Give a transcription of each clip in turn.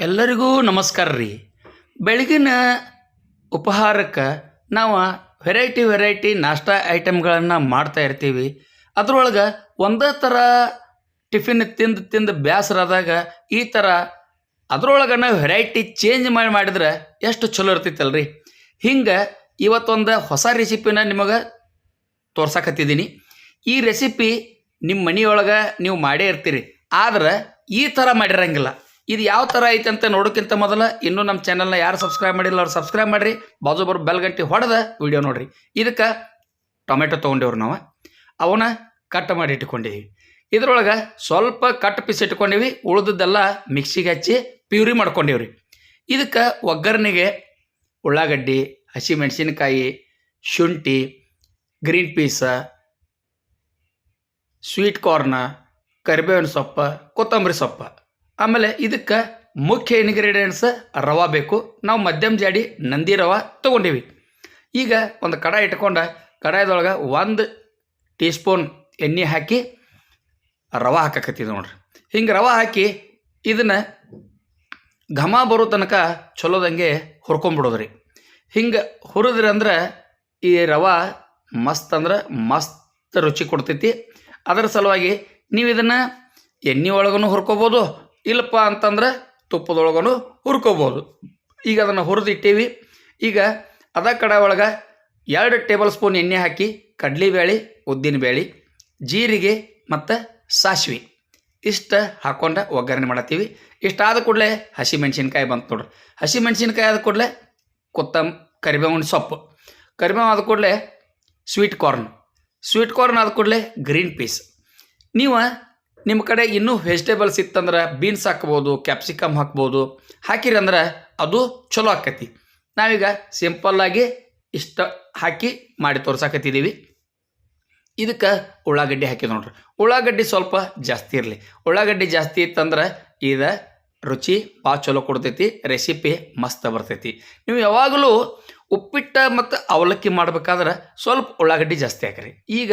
ಎಲ್ಲರಿಗೂ ನಮಸ್ಕಾರ ರೀ. ಬೆಳಗಿನ ಉಪಹಾರಕ್ಕೆ ನಾವು ವೆರೈಟಿ ವೆರೈಟಿ ನಾಷ್ಟಾ ಐಟಮ್ಗಳನ್ನು ಮಾಡ್ತಾ ಇರ್ತೀವಿ. ಅದರೊಳಗೆ ಒಂದೇ ಥರ ಟಿಫಿನ್ ತಿಂದು ತಿಂದು ಬೇಸರಾದಾಗ ಈ ಥರ ಅದ್ರೊಳಗೆ ನಾವು ವೆರೈಟಿ ಚೇಂಜ್ ಮಾಡಿ ಮಾಡಿದ್ರೆ ಎಷ್ಟು ಚಲೋ ರೀ ಹಿಂಗೆ ಇವತ್ತೊಂದು ಹೊಸ ರೆಸಿಪಿನ ನಿಮಗೆ ತೋರ್ಸಕತ್ತಿದ್ದೀನಿ ಈ ರೆಸಿಪಿ ನಿಮ್ಮ ಮನೆಯೊಳಗೆ ನೀವು ಮಾಡೇ ಇರ್ತೀರಿ. ಆದ್ರೆ ಈ ಥರ ಮಾಡಿರಂಗಿಲ್ಲ. ಇದು ಯಾವ ಥರ ಐತೆ ಅಂತ ನೋಡೋಕ್ಕಿಂತ ಮೊದಲು ಇನ್ನೂ ನಮ್ಮ ಚಾನಲ್ನ ಯಾರು ಸಬ್ಸ್ಕ್ರೈಬ್ ಮಾಡಿಲ್ಲ ಅವ್ರು ಸಬ್ಸ್ಕ್ರೈಬ್ ಮಾಡಿರಿ. ಬಾಜು ಬರೋ ಬೆಲ್ ಗಂಟೆ ಹೊಡೆದ ವಿಡಿಯೋ ನೋಡಿರಿ. ಇದಕ್ಕೆ ಟೊಮೆಟೊ ತೊಗೊಂಡೇವ್ರು ನಾವು. ಅವನ್ನ ಕಟ್ ಮಾಡಿ ಇಟ್ಕೊಂಡಿವಿ. ಇದ್ರೊಳಗೆ ಸ್ವಲ್ಪ ಕಟ್ ಪೀಸ್ ಇಟ್ಕೊಂಡಿವಿ. ಉಳಿದದ್ದೆಲ್ಲ ಮಿಕ್ಸಿಗೆ ಹಚ್ಚಿ ಪ್ಯೂರಿ ಮಾಡ್ಕೊಂಡೇವ್ರಿ. ಇದಕ್ಕೆ ಒಗ್ಗರಣೆಗೆ ಉಳ್ಳಾಗಡ್ಡಿ ಹಸಿಮೆಣಸಿನ್ಕಾಯಿ ಶುಂಠಿ ಗ್ರೀನ್ ಪೀಸ ಸ್ವೀಟ್ ಕಾರ್ನ ಕರಿಬೇವಿನ ಸೊಪ್ಪು, ಕೊತ್ತಂಬರಿ ಸೊಪ್ಪು. ಆಮೇಲೆ ಇದಕ್ಕೆ ಮುಖ್ಯ ಇನ್ಗ್ರೀಡಿಯೆಂಟ್ಸ್ ರವೆ ಬೇಕು. ನಾವು ಮಧ್ಯಮ ಜಾಡಿ ನಂದಿ ರವೆ ತೊಗೊಂಡೀವಿ. ಈಗ ಒಂದು ಕಡಾಯಿ ಇಟ್ಕೊಂಡು ಕಡಾಯದೊಳಗೆ ಒಂದು ಟೀ ಸ್ಪೂನ್ ಎಣ್ಣೆ ಹಾಕಿ ರವೆ ಹಾಕಕತ್ತಿದ್ವಿ ನೋಡ್ರಿ. ಹಿಂಗೆ ರವೆ ಹಾಕಿ ಇದನ್ನು ಘಮ ಬರೋ ತನಕ ಚಲೋದಂಗೆ ಹುರ್ಕೊಂಬಿಡೋದ್ರಿ. ಹಿಂಗೆ ಹುರಿದ್ರಿ ಅಂದ್ರೆ ಈ ರವೆ ಮಸ್ತ್ ಅಂದ್ರೆ ಮಸ್ತ್ ರುಚಿ ಕೊಡ್ತೈತಿ. ಅದರ ಸಲುವಾಗಿ ನೀವು ಇದನ್ನು ಎಣ್ಣೆ ಒಳಗೂ ಹುರ್ಕೋಬೋದು ಇಲ್ಲಪ್ಪ ಅಂತಂದ್ರೆ ತುಪ್ಪದೊಳಗೂ ಹುರ್ಕೋಬೋದು. ಈಗ ಅದನ್ನು ಹುರಿದಿಟ್ಟೀವಿ. ಈಗ ಅದ ಕಡೆ ಒಳಗೆ ಎರಡು ಟೇಬಲ್ ಸ್ಪೂನ್ ಎಣ್ಣೆ ಹಾಕಿ, ಕಡ್ಲಿಬೇಳೆ, ಉದ್ದಿನಬೇಳೆ, ಜೀರಿಗೆ ಮತ್ತು ಸಾಸಿವೆ. ಇಷ್ಟು ಹಾಕ್ಕೊಂಡು ಒಗ್ಗರಣೆ ಮಾಡತ್ತೀವಿ. ಇಷ್ಟಾದ ಕೂಡಲೇ ಹಸಿ ಮೆಣಸಿನ್ಕಾಯಿ ಬಂತು ನೋಡ್ರಿ. ಹಸಿ ಮೆಣಸಿನ್ಕಾಯಿ ಆದ ಕೂಡಲೇ ಕೊತ್ತಂಬ ಕರಿಬೇವಿನ ಸೊಪ್ಪು. ಕರಿಬೇವು ಆದ ಕೂಡಲೇ ಸ್ವೀಟ್ ಕಾರ್ನ್ ಸ್ವೀಟ್ ಕಾರ್ನ್ ಆದ ಕೂಡಲೇ ಗ್ರೀನ್ ಪೀಸ್ ನೀವು ನಿಮ್ಮ ಕಡೆ ಇನ್ನೂ ವೆಜಿಟೇಬಲ್ಸ್ ಇತ್ತಂದ್ರೆ ಬೀನ್ಸ್ ಹಾಕ್ಬೋದು ಕ್ಯಾಪ್ಸಿಕಮ್ ಹಾಕ್ಬೋದು. ಹಾಕಿರಿ ಅಂದ್ರೆ ಅದು ಚಲೋ ಆಕತಿ. ನಾವೀಗ ಸಿಂಪಲ್ಲಾಗಿ ಇಷ್ಟ ಹಾಕಿ ಮಾಡಿ ತೋರ್ಸಾಕತ್ತಿದ್ದೀವಿ ಇದಕ್ಕೆ ಉಳ್ಳಾಗಡ್ಡಿ ಹಾಕಿದ್ ನೋಡ್ರಿ. ಉಳ್ಳಾಗಡ್ಡಿ ಸ್ವಲ್ಪ ಜಾಸ್ತಿ ಇರಲಿ. ಉಳ್ಳಾಗಡ್ಡಿ ಜಾಸ್ತಿ ಇತ್ತಂದ್ರೆ ಇದು ರುಚಿ ಭಾಳ ಚಲೋ ಕೊಡ್ತೈತಿ, ರೆಸಿಪಿ ಮಸ್ತ್ ಬರ್ತೈತಿ. ನೀವು ಯಾವಾಗಲೂ ಉಪ್ಪಿಟ್ಟು ಮತ್ತು ಅವಲಕ್ಕಿ ಮಾಡ್ಬೇಕಾದ್ರೆ ಸ್ವಲ್ಪ ಉಳ್ಳಾಗಡ್ಡಿ ಜಾಸ್ತಿ ಹಾಕ್ರಿ. ಈಗ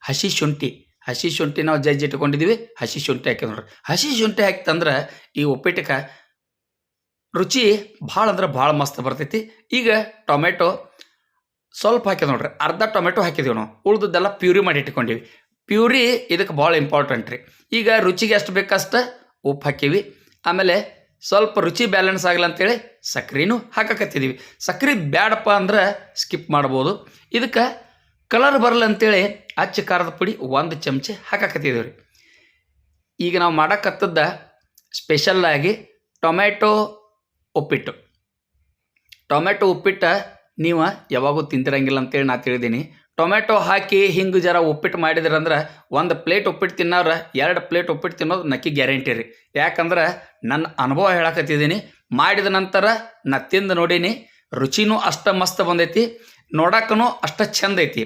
ಹಸಿ ಶುಂಠಿ. ಹಸಿ ಶುಂಠಿ ನಾವು ಜಜ್ಜಿ ಇಟ್ಕೊಂಡಿದ್ದೀವಿ ಹಸಿ ಶುಂಠಿ ಹಾಕಿ ನೋಡ್ರಿ. ಹಸಿ ಶುಂಠಿ ಹಾಕ್ತಂದ್ರೆ ಈ ಉಪ್ಪಿಟ್ಟಕ್ಕೆ ರುಚಿ ಭಾಳ ಅಂದ್ರೆ ಭಾಳ ಮಸ್ತ್ ಬರ್ತೈತಿ. ಈಗ ಟೊಮೆಟೊ ಸ್ವಲ್ಪ ಹಾಕಿದ್ ನೋಡ್ರಿ, ಅರ್ಧ ಟೊಮೆಟೊ ಹಾಕಿದೀವಿ ನಾವು, ಉಳ್ದದ್ದೆಲ್ಲ ಪ್ಯೂರಿ ಮಾಡಿ ಇಟ್ಕೊಂಡಿವಿ. ಪ್ಯೂರಿ ಇದಕ್ಕೆ ಭಾಳ ಇಂಪಾರ್ಟೆಂಟ್ ರೀ. ಈಗ ರುಚಿಗೆ ಎಷ್ಟು ಬೇಕಷ್ಟು ಉಪ್ಪು ಹಾಕೀವಿ, ಆಮೇಲೆ ಸ್ವಲ್ಪ ರುಚಿ ಬ್ಯಾಲೆನ್ಸ್ ಆಗಲ್ಲ ಅಂತೇಳಿ ಸಕ್ರೆನೂ ಹಾಕಕತ್ತಿದ್ದೀವಿ ಸಕ್ರೆ ಬ್ಯಾಡಪ್ಪ ಅಂದ್ರೆ ಸ್ಕಿಪ್ ಮಾಡ್ಬೋದು. ಇದಕ್ಕೆ ಕಲರ್ ಬರಲ್ಲ ಅಂತೇಳಿ ಅಚ್ಚ ಖಾರದ ಪುಡಿ ಒಂದು ಚಮಚೆ ಹಾಕಾಕತ್ತಿದ್ದೇವೆ ರೀ ಈಗ ನಾವು ಮಾಡಕ್ಕತ್ತದ್ದ ಸ್ಪೆಷಲ್ಲಾಗಿ ಟೊಮೆಟೊ ಉಪ್ಪಿಟ್ಟು. ಟೊಮೆಟೊ ಉಪ್ಪಿಟ್ಟು ನೀವು ಯಾವಾಗೂ ತಿಂತಿರಂಗಿಲ್ಲ ಅಂತೇಳಿ ನಾ ತಿಳಿದೀನಿ. ಟೊಮೆಟೊ ಹಾಕಿ ಹಿಂಗೆ ಜರ ಉಪ್ಪಿಟ್ಟು ಮಾಡಿದ್ರಂದ್ರೆ ಒಂದು ಪ್ಲೇಟ್ ಉಪ್ಪಿಟ್ಟು ತಿನ್ನೋರು ಎರಡು ಪ್ಲೇಟ್ ಉಪ್ಪಿಟ್ಟು ತಿನ್ನೋದು ನಕ್ಕಿ ಗ್ಯಾರಂಟಿ ರೀ. ಯಾಕಂದ್ರೆ ನನ್ನ ಅನುಭವ ಹೇಳಕತ್ತಿದ್ದೀನಿ ಮಾಡಿದ ನಂತರ ನಾ ತಿಂದು ನೋಡೀನಿ. ರುಚಿನೂ ಅಷ್ಟು ಮಸ್ತ್ ಬಂದೈತಿ. ನೋಡಕ್ಕೂ ಅಷ್ಟು ಚಂದ ಐತಿ.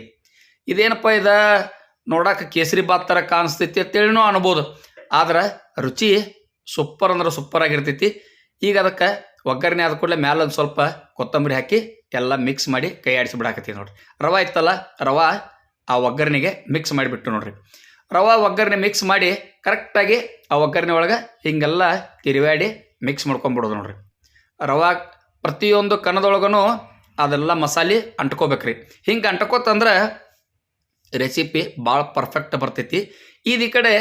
ಇದೇನಪ್ಪ ಇದ? ನೋಡಕ್ಕೆ ಕೇಸರಿ ಬಾತ್ ಥರ ಕಾಣಿಸ್ತೈತಿ ಅಂತೇಳಿನೂ ಅನ್ಬೋದು. ಆದ್ರೆ ರುಚಿ ಸೂಪರ್ ಅಂದ್ರೆ ಸೂಪರ್ ಆಗಿರ್ತೈತಿ. ಈಗ ಅದಕ್ಕೆ ಒಗ್ಗರಣೆ ಆದ ಕೂಡಲೇ ಮ್ಯಾಲೆ ಒಂದು ಸ್ವಲ್ಪ ಕೊತ್ತಂಬರಿ ಹಾಕಿ ಎಲ್ಲ ಮಿಕ್ಸ್ ಮಾಡಿ ಕೈ ಆಡಿಸಿ ಬಿಡಾಕತ್ತೀವಿ ನೋಡ್ರಿ. ರವೆ ಇತ್ತಲ್ಲ, ರವಾ ಆ ಒಗ್ಗರಣೆಗೆ ಮಿಕ್ಸ್ ಮಾಡಿಬಿಟ್ಟು ನೋಡ್ರಿ. ರವೆ, ಒಗ್ಗರಣೆ ಮಿಕ್ಸ್ ಮಾಡಿ ಕರೆಕ್ಟಾಗಿ ಆ ಒಗ್ಗರಣೆ ಒಳಗೆ ಹಿಂಗೆಲ್ಲ ತಿರುವಾಡಿ ಮಿಕ್ಸ್ ಮಾಡ್ಕೊಂಬಿಡೋದು ನೋಡ್ರಿ. ರವಾ ಪ್ರತಿಯೊಂದು ಕಣದೊಳಗೂ ಅದೆಲ್ಲ ಮಸಾಲೆ ಅಂಟ್ಕೋಬೇಕ್ರಿ. ಹಿಂಗೆ ಅಂಟ್ಕೋತಂದ್ರೆ ರೆಸಿಪಿ ಭಾಳ ಪರ್ಫೆಕ್ಟ್ ಬರ್ತೈತಿ. ಇದು ಕಡೆ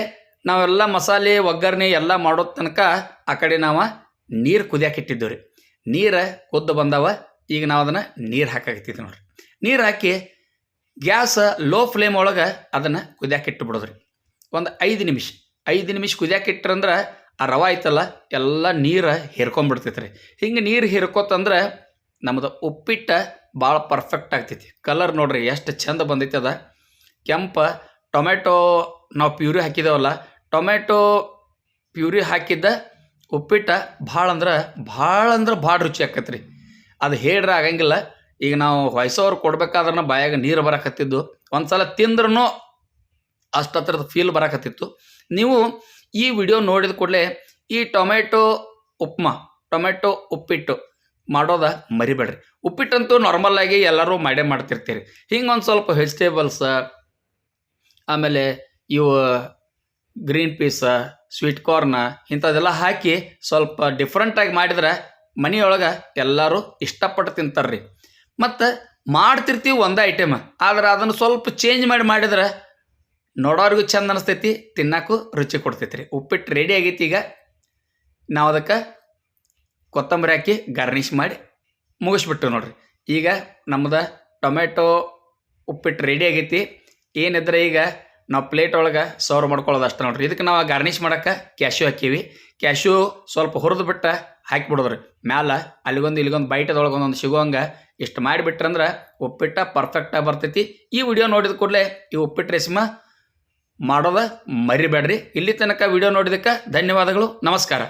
ನಾವೆಲ್ಲ ಮಸಾಲೆ, ಒಗ್ಗರಣೆ ಎಲ್ಲ ಮಾಡೋ ತನಕ ಆ ಕಡೆ ನಾವು ನೀರು ಕುದಿಯಕ್ಕೆ ಇಟ್ಟಿದ್ದೇವೆ ರೀ ನೀರು ಕುದ್ದು ಬಂದವ, ಈಗ ನಾವು ಅದನ್ನು ನೀರು ಹಾಕಾಕತ್ತಿದ್ವಿ ನೋಡ್ರಿ. ನೀರು ಹಾಕಿ ಗ್ಯಾಸ್ ಲೋ ಫ್ಲೇಮ್ ಒಳಗೆ ಅದನ್ನು ಕುದಿಯಕ್ಕೆ ಇಟ್ಟು ಬಿಡೋದ್ರಿ. ಒಂದು ಐದು ನಿಮಿಷ ಐದು ನಿಮಿಷ ಕುದಿಯಕ್ಕೆ ಇಟ್ರಂದ್ರೆ ಆ ರವ ಐತಲ್ಲ, ಎಲ್ಲ ನೀರು ಹೀರ್ಕೊಂಬಿಡ್ತೈತೆ ರೀ ಹಿಂಗೆ ನೀರು ಹೀರ್ಕೋತಂದ್ರೆ ನಮ್ಮದು ಉಪ್ಪಿಟ್ಟು ಭಾಳ ಪರ್ಫೆಕ್ಟ್ ಆಗ್ತೈತಿ. ಕಲರ್ ನೋಡ್ರಿ, ಎಷ್ಟು ಚಂದ ಬಂದೈತೆ ಅದ. ಕೆಂಪ, ಟೊಮೆಟೊ ನಾವು ಪ್ಯೂರಿ ಹಾಕಿದ್ದೇವಲ್ಲ ಟೊಮೆಟೊ ಪ್ಯೂರಿ ಹಾಕಿದ್ದ ಉಪ್ಪಿಟ್ಟು ಭಾಳ ಅಂದ್ರೆ ಭಾಳ ಅಂದ್ರೆ ಭಾಳ ರುಚಿ ಆಕೈತೆ ರೀ ಅದು ಹೇಳ್ರೆ ಆಗಂಗಿಲ್ಲ. ಈಗ ನಾವು ವಯಸ್ಸವ್ರು ಕೊಡ್ಬೇಕಾದ್ರೆ ಬಾಯಾಗ ನೀರು ಬರಕತ್ತಿದ್ದು ಒಂದು ಸಲ ತಿಂದ್ರೂ ಅಷ್ಟು ಹತ್ರದ ಫೀಲ್ ಬರಕತ್ತಿತ್ತು. ನೀವು ಈ ವಿಡಿಯೋ ನೋಡಿದ ಕೂಡಲೇ ಈ ಟೊಮೆಟೊ ಉಪ್ಮಾ, ಟೊಮೆಟೊ ಉಪ್ಪಿಟ್ಟು ಮಾಡೋದ ಮರಿಬೇಡ್ರಿ. ಉಪ್ಪಿಟ್ಟಂತೂ ನಾರ್ಮಲ್ ಆಗಿ ಎಲ್ಲರೂ ಮಾಡೇ ಮಾಡ್ತಿರ್ತೀರಿ. ಹಿಂಗೆ ಒಂದು ಸ್ವಲ್ಪ ವೆಜಿಟೇಬಲ್ಸ್ ಆಮೇಲೆ ಇವು ಗ್ರೀನ್ ಪೀಸ ಸ್ವೀಟ್ ಕಾರ್ನ ಇಂಥದ್ದೆಲ್ಲ ಹಾಕಿ ಸ್ವಲ್ಪ ಡಿಫ್ರೆಂಟಾಗಿ ಮಾಡಿದ್ರೆ ಮನೆಯೊಳಗೆ ಎಲ್ಲರೂ ಇಷ್ಟಪಟ್ಟು ತಿಂತಾರ್ರಿ. ಮತ್ತು ಮಾಡ್ತಿರ್ತೀವಿ ಒಂದೇ ಐಟಮ್ ಆದ್ರೆ ಅದನ್ನು ಸ್ವಲ್ಪ ಚೇಂಜ್ ಮಾಡಿ ಮಾಡಿದ್ರೆ ನೋಡೋರಿಗೂ ಚೆಂದ ಅನಿಸ್ತೈತಿ ತಿನ್ನಕ್ಕೂ ರುಚಿ ಕೊಡ್ತೈತಿ ರೀ ಉಪ್ಪಿಟ್ಟು ರೆಡಿ ಆಗೈತಿ ಈಗ. ನಾವು ಅದಕ್ಕೆ ಕೊತ್ತಂಬರಿ ಹಾಕಿ ಗಾರ್ನಿಷ್ ಮಾಡಿ ಮುಗಿಸ್ಬಿಟ್ಟು ನೋಡ್ರಿ. ಈಗ ನಮ್ಮದು ಟೊಮೆಟೊ ಉಪ್ಪಿಟ್ಟು ರೆಡಿ ಆಗೈತಿ. ಏನಿದ್ರೆ ಈಗ ನಾವು ಪ್ಲೇಟ್ ಒಳಗೆ ಸರ್ವ್ ಮಾಡ್ಕೊಳ್ಳೋದು ಅಷ್ಟೇ ನೋಡ್ರಿ. ಇದಕ್ಕೆ ನಾವು ಗಾರ್ನಿಷ್ ಮಾಡೋಕ್ಕೆ ಕ್ಯಾಶ್ಯೂ ಹಾಕೀವಿ. ಕ್ಯಾಶ್ಯೂ ಸ್ವಲ್ಪ ಹುರಿದು ಬಿಟ್ಟು ಹಾಕಿಬಿಡೋದ್ರಿ. ಮ್ಯಾಲ ಅಲ್ಲಿಗೊಂದು ಇಲ್ಲಿಗೊಂದು ಬೈಟದೊಳಗೆ ಒಂದೊಂದು ಸಿಗೋಂಗೆ ಇಷ್ಟು ಮಾಡಿಬಿಟ್ರಂದ್ರೆ ಉಪ್ಪಿಟ್ಟ ಪರ್ಫೆಕ್ಟಾಗಿ ಬರ್ತೈತಿ. ಈ ವಿಡಿಯೋ ನೋಡಿದ ಕೂಡಲೇ ಈ ಉಪ್ಪಿಟ್ಟು ರೆಸಿಮ ಮಾಡೋದ ಮರಿಬೇಡ್ರಿ. ಇಲ್ಲಿ ತನಕ ವಿಡಿಯೋ ನೋಡಿದಕ್ಕೆ ಧನ್ಯವಾದಗಳು. ನಮಸ್ಕಾರ.